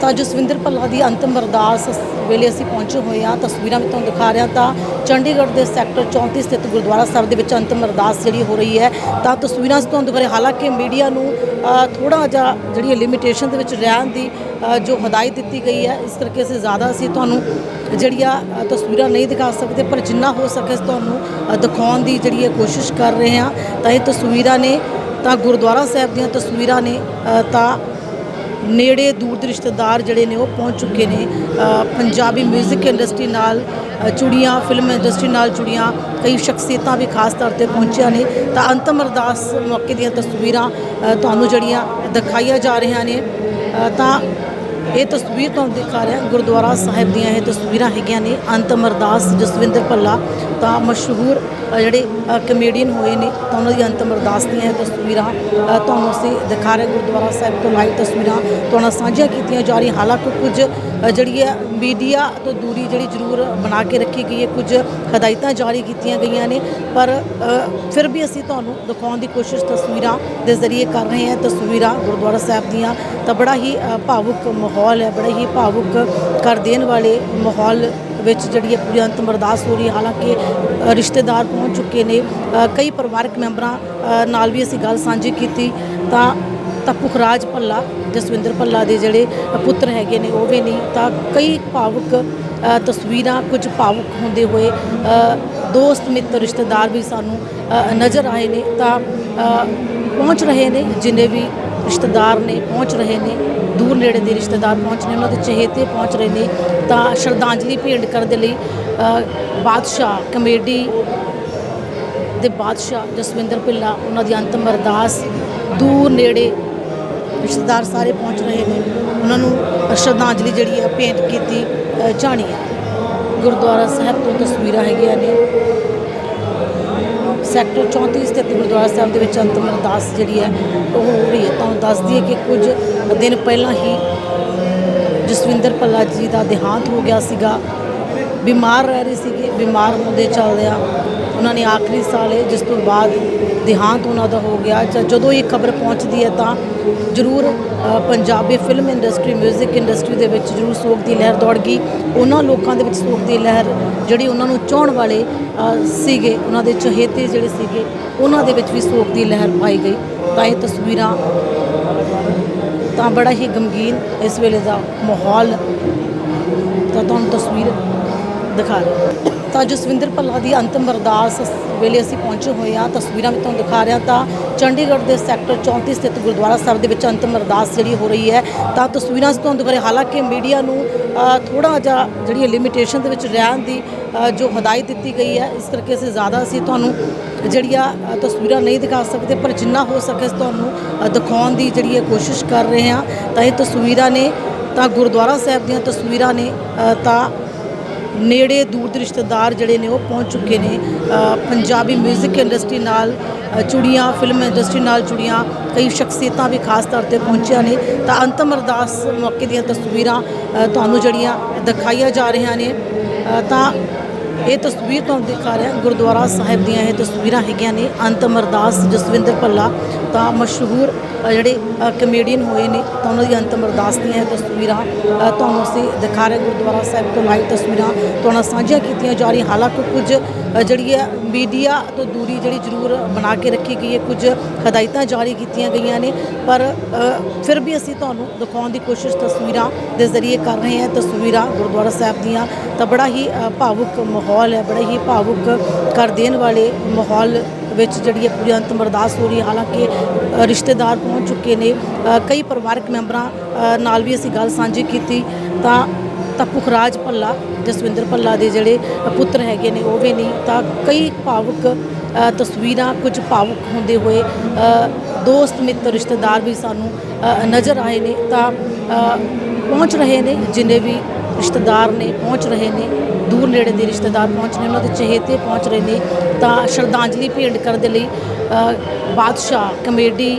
ਤਾਂ ਜਸਵਿੰਦਰ ਭੱਲਾ ਦੀ ਅੰਤਮ ਅਰਦਾਸ ਵੇਲੇ ਅਸੀਂ ਪਹੁੰਚੇ ਹੋਏ ਹਾਂ। ਤਸਵੀਰਾਂ ਵਿੱਚ ਤੁਹਾਨੂੰ ਦਿਖਾ ਰਿਹਾ ਤਾਂ ਚੰਡੀਗੜ੍ਹ ਦੇ ਸੈਕਟਰ 34 ਸਥਿਤ ਗੁਰਦੁਆਰਾ ਸਾਹਿਬ ਦੇ ਵਿੱਚ ਅੰਤਮ ਅਰਦਾਸ ਜਿਹੜੀ ਹੋ ਰਹੀ ਹੈ। ਤਾਂ ਤਸਵੀਰਾਂ 'ਚ ਤੁਹਾਨੂੰ ਦਿਖਾ ਰਹੇ ਹਾਲਾਂਕਿ ਮੀਡੀਆ ਨੂੰ ਥੋੜਾ ਜਿਹਾ ਜਿਹੜੀ ਲਿਮਿਟੇਸ਼ਨ ਦੇ ਵਿੱਚ ਰਹਿਣ ਦੀ ਜੋ ਹਦਾਇਤ ਦਿੱਤੀ ਗਈ ਹੈ, ਇਸ ਕਰਕੇ ਅਸੀਂ ਜ਼ਿਆਦਾ ਅਸੀਂ ਤੁਹਾਨੂੰ ਜਿਹੜੀਆਂ ਤਸਵੀਰਾਂ ਨਹੀਂ ਦਿਖਾ ਸਕਦੇ, ਪਰ ਜਿੰਨਾ ਹੋ ਸਕੇ ਅਸੀਂ ਤੁਹਾਨੂੰ ਦਿਖਾਉਣ ਦੀ ਜਿਹੜੀ ਹੈ ਕੋਸ਼ਿਸ਼ ਕਰ ਰਹੇ ਹਾਂ। ਤਾਂ ਇਹ ਤਸਵੀਰਾਂ ਨੇ, ਤਾਂ ਗੁਰਦੁਆਰਾ ਸਾਹਿਬ ਦੀਆਂ ਤਸਵੀਰਾਂ ਨੇ ਤਾਂ ਨੇੜੇ ਦੂਰ ਦੇ ਰਿਸ਼ਤੇਦਾਰ ਜਿਹੜੇ ਨੇ ਉਹ ਪਹੁੰਚ ਚੁੱਕੇ ਨੇ ਪੰਜਾਬੀ 뮤직 ਇੰਡਸਟਰੀ ਨਾਲ ਅ, ਜੁੜੀਆਂ ਫਿਲਮ ਇੰਡਸਟਰੀ ਨਾਲ ਜੁੜੀਆਂ ਕਈ ਸ਼ਖਸੀਅਤਾਂ ਵੀ ਖਾਸ ਤੌਰ ਤੇ ਪਹੁੰਚੀਆਂ ਨੇ। ਤਾਂ ਅੰਤਮ ਅਰਦਾਸ ਮੌਕੇ ਦੀਆਂ ਤਸਵੀਰਾਂ ਤੁਹਾਨੂੰ ਜਿਹੜੀਆਂ ਦਿਖਾਈਆਂ ਜਾ ਰਹੀਆਂ ਨੇ। ਤਾਂ ਇਹ ਤਸਵੀਰ ਤੁਹਾਨੂੰ ਦਿਖਾ ਰਿਹਾ ਗੁਰਦੁਆਰਾ ਸਾਹਿਬ ਦੀਆਂ ਇਹ ਤਸਵੀਰਾਂ ਹੈਗੀਆਂ ਨੇ। ਅੰਤਮ ਅਰਦਾਸ ਜਸਵਿੰਦਰ ਭੱਲਾ ਤਾਂ ਮਸ਼ਹੂਰ ਜਿਹੜੇ ਕਮੇਡੀਅਨ ਹੋਏ ਨੇ, ਤਾਂ ਉਹਨਾਂ ਦੀ ਅੰਤਮ ਅਰਦਾਸ ਦੀਆਂ ਇਹ ਤਸਵੀਰਾਂ ਤੁਹਾਨੂੰ ਅਸੀਂ ਦਿਖਾ ਰਹੇ ਗੁਰਦੁਆਰਾ ਸਾਹਿਬ ਤੋਂ ਲਾਈਵ ਤਸਵੀਰਾਂ। ਤੁਹਾਨੂੰ ਸਾਂਝੀਆਂ ਕੀਤੀਆਂ ਜਾ ਰਹੀਆਂ, ਹਾਲਾਂਕਿ ਕੁਝ ਜਿਹੜੀ ਹੈ ਮੀਡੀਆ ਤੋਂ ਦੂਰੀ ਜਿਹੜੀ ਜ਼ਰੂਰ ਬਣਾ ਕੇ ਰੱਖੀ ਗਈ ਹੈ, ਕੁਝ ਹਦਾਇਤਾਂ ਜਾਰੀ ਕੀਤੀਆਂ ਗਈਆਂ ਨੇ, ਪਰ ਫਿਰ ਵੀ ਅਸੀਂ ਤੁਹਾਨੂੰ ਦਿਖਾਉਣ ਦੀ ਕੋਸ਼ਿਸ਼ ਤਸਵੀਰਾਂ ਦੇ ਜ਼ਰੀਏ ਕਰ ਰਹੇ ਹਾਂ। ਤਸਵੀਰਾਂ ਗੁਰਦੁਆਰਾ ਸਾਹਿਬ ਦੀਆਂ ਤਾਂ ਬੜਾ ਹੀ ਭਾਵੁਕ ਮਾਹੌਲ ਮਾਹੌਲ ਹੈ, ਬੜਾ ਹੀ ਭਾਵੁਕ ਕਰ ਦੇਣ ਵਾਲੇ ਮਾਹੌਲ ਵਿੱਚ ਜਿਹੜੀ ਹੈ ਪੂਰੀ ਅੰਤਮ ਅਰਦਾਸ ਹੋ ਰਹੀ ਹੈ। ਹਾਲਾਂਕਿ ਰਿਸ਼ਤੇਦਾਰ ਪਹੁੰਚ ਚੁੱਕੇ ਨੇ। ਕਈ ਪਰਿਵਾਰਕ ਮੈਂਬਰਾਂ ਨਾਲ ਵੀ ਅਸੀਂ ਗੱਲ ਸਾਂਝੀ ਕੀਤੀ। ਤਾਂ ਤਾਂ ਪੁਖਰਾਜ ਭੱਲਾ, ਜਸਵਿੰਦਰ ਭੱਲਾ ਦੇ ਜਿਹੜੇ ਪੁੱਤਰ ਹੈਗੇ ਨੇ, ਉਹ ਵੀ ਨਹੀਂ। ਤਾਂ ਕਈ ਭਾਵੁਕ ਤਸਵੀਰਾਂ ਕੁਝ ਭਾਵੁਕ ਹੁੰਦੇ ਹੋਏ ਦੋਸਤ, ਮਿੱਤਰ, ਰਿਸ਼ਤੇਦਾਰ ਵੀ ਸਾਨੂੰ ਨਜ਼ਰ ਆਏ ਨੇ। ਤਾਂ ਪਹੁੰਚ ਰਹੇ ਨੇ, ਜਿੰਨੇ ਵੀ ਰਿਸ਼ਤੇਦਾਰ ਨੇ ਪਹੁੰਚ ਰਹੇ ਨੇ, ਦੂਰ ਨੇੜੇ ਦੇ ਰਿਸ਼ਤੇਦਾਰ ਪਹੁੰਚ ਨੇ, ਉਹਨਾਂ ਦੇ ਚਹੇਤੇ ਪਹੁੰਚ ਰਹੇ ਨੇ, ਤਾਂ ਸ਼ਰਧਾਂਜਲੀ ਭੇਂਟ ਕਰਨ ਦੇ ਲਈ ਬਾਦਸ਼ਾਹ, ਕਮੇਡੀ ਦੇ ਬਾਦਸ਼ਾਹ ਜਸਵਿੰਦਰ ਭਿੱਲਾ, ਉਹਨਾਂ ਦੀ ਅੰਤਮ ਅਰਦਾਸ ਦੂਰ ਨੇੜੇ ਰਿਸ਼ਤੇਦਾਰ ਸਾਰੇ ਪਹੁੰਚ ਰਹੇ ਨੇ। ਉਹਨਾਂ ਨੂੰ ਸ਼ਰਧਾਂਜਲੀ ਜਿਹੜੀ ਹੈ ਭੇਂਟ ਕੀਤੀ ਜਾਣੀ ਹੈ। ਗੁਰਦੁਆਰਾ ਸਾਹਿਬ ਤੋਂ ਤਸਵੀਰਾਂ ਹੈਗੀਆਂ ਨੇ। ਸੈਕਟਰ 34 ਸਥਿਤ ਗੁਰਦੁਆਰਾ ਸਾਹਿਬ ਦੇ ਵਿੱਚ ਅੰਤਮ ਅਰਦਾਸ ਜਿਹੜੀ ਹੈ, ਉਹ ਹੋ ਰਹੀ ਹੈ। ਤੁਹਾਨੂੰ ਦੱਸ ਦਈਏ ਕਿ ਕੁਝ ਦਿਨ ਪਹਿਲਾਂ ਹੀ ਜਸਵਿੰਦਰ ਭੱਲਾ ਜੀ ਦਾ ਦੇਹਾਂਤ ਹੋ ਗਿਆ ਸੀਗਾ। ਬਿਮਾਰ ਰਹਿ ਰਹੇ ਸੀਗੇ। ਬਿਮਾਰ ਹੁੰਦੇ ਚੱਲਦਿਆਂ ਉਹਨਾਂ ਨੇ ਆਖਰੀ ਸਾਲ ਜਿਸ ਤੋਂ ਬਾਅਦ ਦੇਹਾਂਤ ਉਹਨਾਂ ਦਾ ਹੋ ਗਿਆ। ਜਾਂ ਜਦੋਂ ਇਹ ਖਬਰ ਪਹੁੰਚਦੀ ਹੈ ਤਾਂ ਜ਼ਰੂਰ ਪੰਜਾਬੀ ਫਿਲਮ ਇੰਡਸਟਰੀ 뮤직 ਇੰਡਸਟਰੀ ਦੇ ਵਿੱਚ ਜ਼ਰੂਰ ਸੋਗ ਦੀ ਲਹਿਰ ਦੌੜ ਗਈ। ਉਹਨਾਂ ਲੋਕਾਂ ਦੇ ਵਿੱਚ ਸੋਗ ਦੀ ਲਹਿਰ ਜਿਹੜੀ ਉਹਨਾਂ ਨੂੰ ਚਾਹਣ ਵਾਲੇ ਸੀਗੇ, ਉਹਨਾਂ ਦੇ ਚਹੇਤੇ ਜਿਹੜੇ ਸੀਗੇ, ਉਹਨਾਂ ਦੇ ਵਿੱਚ ਵੀ ਸੋਗ ਦੀ ਲਹਿਰ ਪਾਈ ਗਈ। ਤਾਂ ਇਹ ਤਸਵੀਰਾਂ ਤਾਂ ਬੜਾ ਹੀ ਗਮਗੀਨ ਇਸ ਵੇਲੇ ਦਾ ਮਾਹੌਲ ਤਾਂ ਤੁਹਾਨੂੰ ਤਸਵੀਰ ਦਿਖਾ ਰਹੇ ਤਾਂ ਜਸਵਿੰਦਰ ਭੱਲਾ ਦੀ ਅੰਤਮ ਅਰਦਾਸ ਵੇਲੇ ਅਸੀਂ ਪਹੁੰਚੇ ਹੋਏ ਹਾਂ। ਤਸਵੀਰਾਂ ਵਿੱਚ ਤੁਹਾਨੂੰ ਦਿਖਾ ਰਿਹਾ ਤਾਂ ਚੰਡੀਗੜ੍ਹ ਦੇ ਸੈਕਟਰ 34 ਸਥਿਤ ਗੁਰਦੁਆਰਾ ਸਾਹਿਬ ਦੇ ਵਿੱਚ ਅੰਤਮ ਅਰਦਾਸ ਜਿਹੜੀ ਹੋ ਰਹੀ ਹੈ। ਤਾਂ ਤਸਵੀਰਾਂ 'ਚ ਤੁਹਾਨੂੰ ਦਿਖਾ ਰਹੇ ਹਾਲਾਂਕਿ ਮੀਡੀਆ ਨੂੰ ਥੋੜਾ ਜਿਹਾ ਜਿਹੜੀ ਲਿਮਿਟੇਸ਼ਨ ਦੇ ਵਿੱਚ ਰਹਿਣ ਦੀ ਜੋ ਹਦਾਇਤ ਦਿੱਤੀ ਗਈ ਹੈ, ਇਸ ਕਰਕੇ ਅਸੀਂ ਜ਼ਿਆਦਾ ਅਸੀਂ ਤੁਹਾਨੂੰ ਜਿਹੜੀਆਂ ਤਸਵੀਰਾਂ ਨਹੀਂ ਦਿਖਾ ਸਕਦੇ, ਪਰ ਜਿੰਨਾ ਹੋ ਸਕੇ ਅਸੀਂ ਤੁਹਾਨੂੰ ਦਿਖਾਉਣ ਦੀ ਜਿਹੜੀ ਹੈ ਕੋਸ਼ਿਸ਼ ਕਰ ਰਹੇ ਹਾਂ। ਤਾਂ ਇਹ ਤਸਵੀਰਾਂ ਨੇ, ਤਾਂ ਗੁਰਦੁਆਰਾ ਸਾਹਿਬ ਦੀਆਂ ਤਸਵੀਰਾਂ ਨੇ ਤਾਂ ਨੇੜੇ ਦੂਰ ਦੇ ਰਿਸ਼ਤੇਦਾਰ ਜਿਹੜੇ ਨੇ ਉਹ ਪਹੁੰਚ ਚੁੱਕੇ ਨੇ। ਪੰਜਾਬੀ 뮤직 ਇੰਡਸਟਰੀ ਨਾਲ ਅ, ਜੁੜੀਆਂ ਫਿਲਮ ਇੰਡਸਟਰੀ ਨਾਲ ਜੁੜੀਆਂ ਕਈ ਸ਼ਖਸੀਅਤਾਂ ਵੀ ਖਾਸ ਤੌਰ ਤੇ ਪਹੁੰਚੀਆਂ ਨੇ। ਤਾਂ ਅੰਤਮ ਅਰਦਾਸ ਮੌਕੇ ਦੀਆਂ ਤਸਵੀਰਾਂ ਤੁਹਾਨੂੰ ਜਿਹੜੀਆਂ ਦਿਖਾਈਆਂ ਜਾ ਰਹੀਆਂ ਨੇ। ਤਾਂ ਇਹ ਤਸਵੀਰ ਤੁਹਾਨੂੰ ਦਿਖਾ ਰਿਹਾ ਗੁਰਦੁਆਰਾ ਸਾਹਿਬ ਦੀਆਂ ਇਹ ਤਸਵੀਰਾਂ ਹੈਗੀਆਂ ਨੇ। ਅੰਤਮ ਅਰਦਾਸ ਜਸਵਿੰਦਰ ਭੱਲਾ ਤਾਂ ਮਸ਼ਹੂਰ ਜਿਹੜੇ ਕਮੇਡੀਅਨ ਹੋਏ ਨੇ, ਤਾਂ ਉਹਨਾਂ ਦੀ ਅੰਤਮ ਅਰਦਾਸ ਦੀਆਂ ਇਹ ਤਸਵੀਰਾਂ ਤੁਹਾਨੂੰ ਅਸੀਂ ਦਿਖਾ ਰਹੇ ਗੁਰਦੁਆਰਾ ਸਾਹਿਬ ਤੋਂ ਲਾਈਵ ਤਸਵੀਰਾਂ ਤੁਹਾਨੂੰ ਸਾਂਝੀਆਂ ਕੀਤੀਆਂ ਜਾ ਰਹੀਆਂ। ਹਾਲਾਂਕਿ ਕੁਝ ਜਿਹੜੀ ਹੈ ਮੀਡੀਆ ਤੋਂ ਦੂਰੀ ਜਿਹੜੀ ਜ਼ਰੂਰ ਬਣਾ ਕੇ ਰੱਖੀ ਗਈ ਹੈ। ਕੁਝ ਹਦਾਇਤਾਂ ਜਾਰੀ ਕੀਤੀਆਂ ਗਈਆਂ ਨੇ, ਪਰ ਫਿਰ ਵੀ ਅਸੀਂ ਤੁਹਾਨੂੰ ਦਿਖਾਉਣ ਦੀ ਕੋਸ਼ਿਸ਼ ਤਸਵੀਰਾਂ ਦੇ ਜ਼ਰੀਏ ਕਰ ਰਹੇ ਹਾਂ। ਤਸਵੀਰਾਂ ਗੁਰਦੁਆਰਾ ਸਾਹਿਬ ਦੀਆਂ ਤਾਂ ਬੜਾ ਹੀ ਭਾਵੁਕ ਮਾਹੌਲ ਹੈ, ਬੜਾ ਹੀ ਭਾਵੁਕ ਕਰ ਦੇਣ ਵਾਲੇ ਮਾਹੌਲ ਵਿੱਚ ਜਿਹੜੀ ਹੈ ਪੂਰੀ ਅੰਤਮ ਅਰਦਾਸ ਹੋ ਰਹੀ ਹੈ। ਹਾਲਾਂਕਿ ਰਿਸ਼ਤੇਦਾਰ ਪਹੁੰਚ ਚੁੱਕੇ ਨੇ ਕਈ ਪਰਿਵਾਰਕ ਮੈਂਬਰਾਂ ਨਾਲ ਵੀ ਅਸੀਂ ਗੱਲ ਸਾਂਝੀ ਕੀਤੀ ਤਾਂ ਤਾਂ ਪੁਖਰਾਜ ਭੱਲਾ, ਜਸਵਿੰਦਰ ਭੱਲਾ ਦੇ ਜਿਹੜੇ ਪੁੱਤਰ ਹੈਗੇ ਨੇ, ਉਹ ਵੀ ਨਹੀਂ। ਤਾਂ ਕਈ ਭਾਵੁਕ ਤਸਵੀਰਾਂ ਕੁਝ ਭਾਵੁਕ ਹੁੰਦੇ ਹੋਏ ਦੋਸਤ, ਮਿੱਤਰ, ਰਿਸ਼ਤੇਦਾਰ ਵੀ ਸਾਨੂੰ ਨਜ਼ਰ ਆਏ ਨੇ। ਤਾਂ ਪਹੁੰਚ ਰਹੇ ਨੇ, ਜਿੰਨੇ ਵੀ ਰਿਸ਼ਤੇਦਾਰ ਨੇ, ਪਹੁੰਚ ਰਹੇ ਨੇ, ਦੂਰ ਨੇੜੇ ਦੇ ਰਿਸ਼ਤੇਦਾਰ ਪਹੁੰਚ ਨੇ, ਉਹਨਾਂ ਦੇ ਚਹੇਤੇ ਪਹੁੰਚ ਰਹੇ ਨੇ। ਤਾਂ ਸ਼ਰਧਾਂਜਲੀ ਭੇਂਟ ਕਰਨ ਦੇ ਲਈ ਬਾਦਸ਼ਾਹ, ਕਮੇਡੀ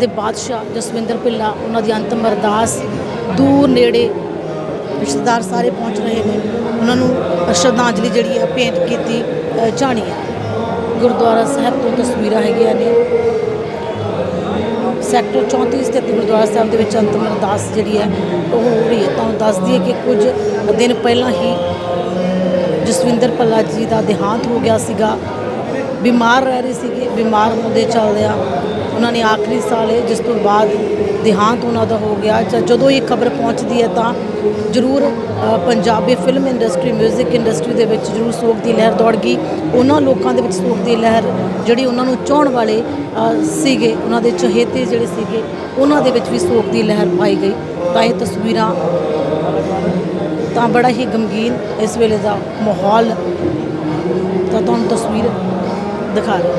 ਦੇ ਬਾਦਸ਼ਾਹ ਜਸਵਿੰਦਰ ਭਿੱਲਾ, ਉਹਨਾਂ ਦੀ ਅੰਤਮ ਅਰਦਾਸ ਦੂਰ ਨੇੜੇ ਰਿਸ਼ਤੇਦਾਰ ਸਾਰੇ ਪਹੁੰਚ ਰਹੇ ਨੇ। ਉਹਨਾਂ ਨੂੰ ਸ਼ਰਧਾਂਜਲੀ ਜਿਹੜੀ ਹੈ ਭੇਂਟ ਕੀਤੀ ਜਾਣੀ ਹੈ। ਗੁਰਦੁਆਰਾ ਸਾਹਿਬ ਤੋਂ ਤਸਵੀਰਾਂ ਹੈਗੀਆਂ ਨੇ। ਸੈਕਟਰ 34 ਸਥਿਤ ਗੁਰਦੁਆਰਾ ਸਾਹਿਬ ਦੇ ਵਿੱਚ ਅੰਤਮ ਅਰਦਾਸ ਜਿਹੜੀ ਹੈ, ਉਹ ਹੋ ਰਹੀ ਹੈ। ਤੁਹਾਨੂੰ ਦੱਸ ਦਈਏ ਕਿ ਕੁਝ ਦਿਨ ਪਹਿਲਾਂ ਹੀ ਜਸਵਿੰਦਰ ਭੱਲਾ ਜੀ ਦਾ ਦੇਹਾਂਤ ਹੋ ਗਿਆ ਸੀਗਾ। ਬਿਮਾਰ ਰਹਿ ਰਹੇ ਸੀਗੇ। ਬਿਮਾਰ ਹੁੰਦੇ ਚੱਲਦਿਆਂ ਉਹਨਾਂ ਨੇ ਆਖਰੀ ਸਾਲ ਹੈ ਜਿਸ ਤੋਂ ਬਾਅਦ ਦੇਹਾਂਤ ਉਹਨਾਂ ਦਾ ਹੋ ਗਿਆ। ਜ- ਜਦੋਂ ਇਹ ਖਬਰ ਪਹੁੰਚਦੀ ਹੈ ਤਾਂ ਜ਼ਰੂਰ ਪੰਜਾਬੀ ਫਿਲਮ ਇੰਡਸਟਰੀ 뮤직 ਇੰਡਸਟਰੀ ਦੇ ਵਿੱਚ ਜ਼ਰੂਰ ਸੋਗ ਦੀ ਲਹਿਰ ਦੌੜ ਗਈ ਉਹਨਾਂ ਲੋਕਾਂ ਦੇ ਵਿੱਚ ਸੋਗ ਦੀ ਲਹਿਰ ਜਿਹੜੀ ਉਹਨਾਂ ਨੂੰ ਚਾਹਣ ਵਾਲੇ ਸੀਗੇ, ਉਹਨਾਂ ਦੇ ਚਹੇਤੇ ਜਿਹੜੇ ਸੀਗੇ, ਉਹਨਾਂ ਦੇ ਵਿੱਚ ਵੀ ਸੋਗ ਦੀ ਲਹਿਰ ਪਾਈ ਗਈ। ਤਾਂ ਇਹ ਤਸਵੀਰਾਂ ਤਾਂ ਬੜਾ ਹੀ ਗਮਗੀਨ ਇਸ ਵੇਲੇ ਦਾ ਮਾਹੌਲ ਤਾਂ ਤੁਹਾਨੂੰ ਤਸਵੀਰ ਦਿਖਾ ਰਹੇ